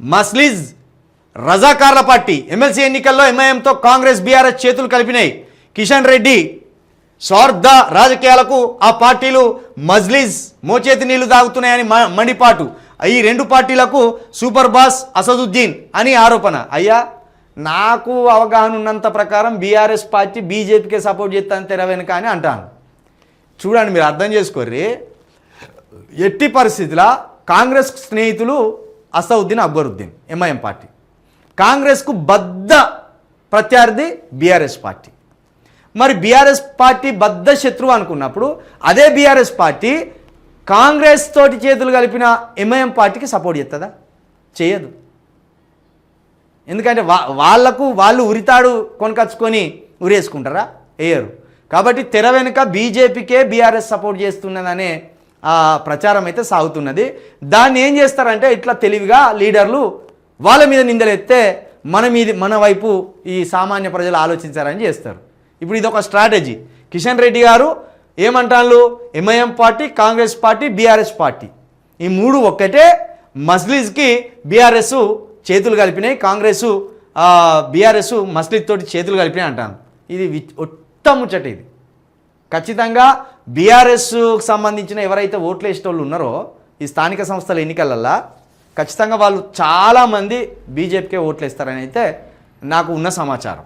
మస్లిజ్ రజాకార్ల party MLC ఎన్నికల్లో ఎంఐఎంతో Congress BRS చేతులు కలిపినాయి. కిషన్ రెడ్డి స్వార్థ రాజకీయాలకు ఆ పార్టీలు మజ్లిజ్ మోచేతి నీళ్ళు తాగుతున్నాయని మ- మండిపాటు. ఈ రెండు పార్టీలకు సూపర్ బాస్ అసదుద్దీన్ అని ఆరోపణ. అయ్యా నాకు అవగాహన ఉన్నంత ప్రకారం బీఆర్ఎస్ పార్టీ బీజేపీకే సపోర్ట్ చేస్తాను తెర వెనుక అని అంటాను. చూడండి మీరు అర్థం చేసుకోర్రి. ఎట్టి పరిస్థితుల కాంగ్రెస్ స్నేహితులు అసౌద్దీన్ అక్బరుద్దీన్ ఎంఐఎం పార్టీ. కాంగ్రెస్కు బద్ద ప్రత్యర్థి బీఆర్ఎస్ పార్టీ. మరి బీఆర్ఎస్ పార్టీ బద్ద శత్రువు అనుకున్నప్పుడు అదే బీఆర్ఎస్ పార్టీ కాంగ్రెస్ తోటి చేతులు కలిపిన ఎంఐఎం పార్టీకి సపోర్ట్ చేస్తుందా చేయదు. ఎందుకంటే వా వాళ్ళకు వాళ్ళు ఉరితాడు కొనకచ్చుకొని ఉరేసుకుంటారా? వేయరు కాబట్టి తెర వెనుక బీజేపీకే బీఆర్ఎస్ సపోర్ట్ చేస్తున్నదనే ప్రచారం అయితే సాగుతున్నది. దాన్ని ఏం చేస్తారంటే ఇట్లా తెలివిగా లీడర్లు వాళ్ళ మీద నిందలెత్తే మన మీద మన వైపు ఈ సామాన్య ప్రజలు ఆలోచించారని చేస్తారు. ఇప్పుడు ఇది ఒక స్ట్రాటజీ. కిషన్ రెడ్డి గారు ఏమంటారు MIM party Congress party BRS party. ఈ మూడు ఒక్కటే మస్లిజ్కి బీఆర్ఎస్ చేతులు కలిపినాయి కాంగ్రెస్ బీఆర్ఎస్ మస్లిద్ తోటి చేతులు కలిపినాయి అంటాను ఇది వి- ఒట్ట ముచ్చట ఇది. ఖచ్చితంగా బీఆర్ఎస్కు సంబంధించిన ఎవరైతే ఓట్లు వేసేటోళ్ళు ఉన్నారో ఈ స్థానిక సంస్థల ఎన్నికలల్లో ఖచ్చితంగా వాళ్ళు చాలామంది బీజేపీకే ఓట్లు వేస్తారని అయితే నాకు ఉన్న సమాచారం.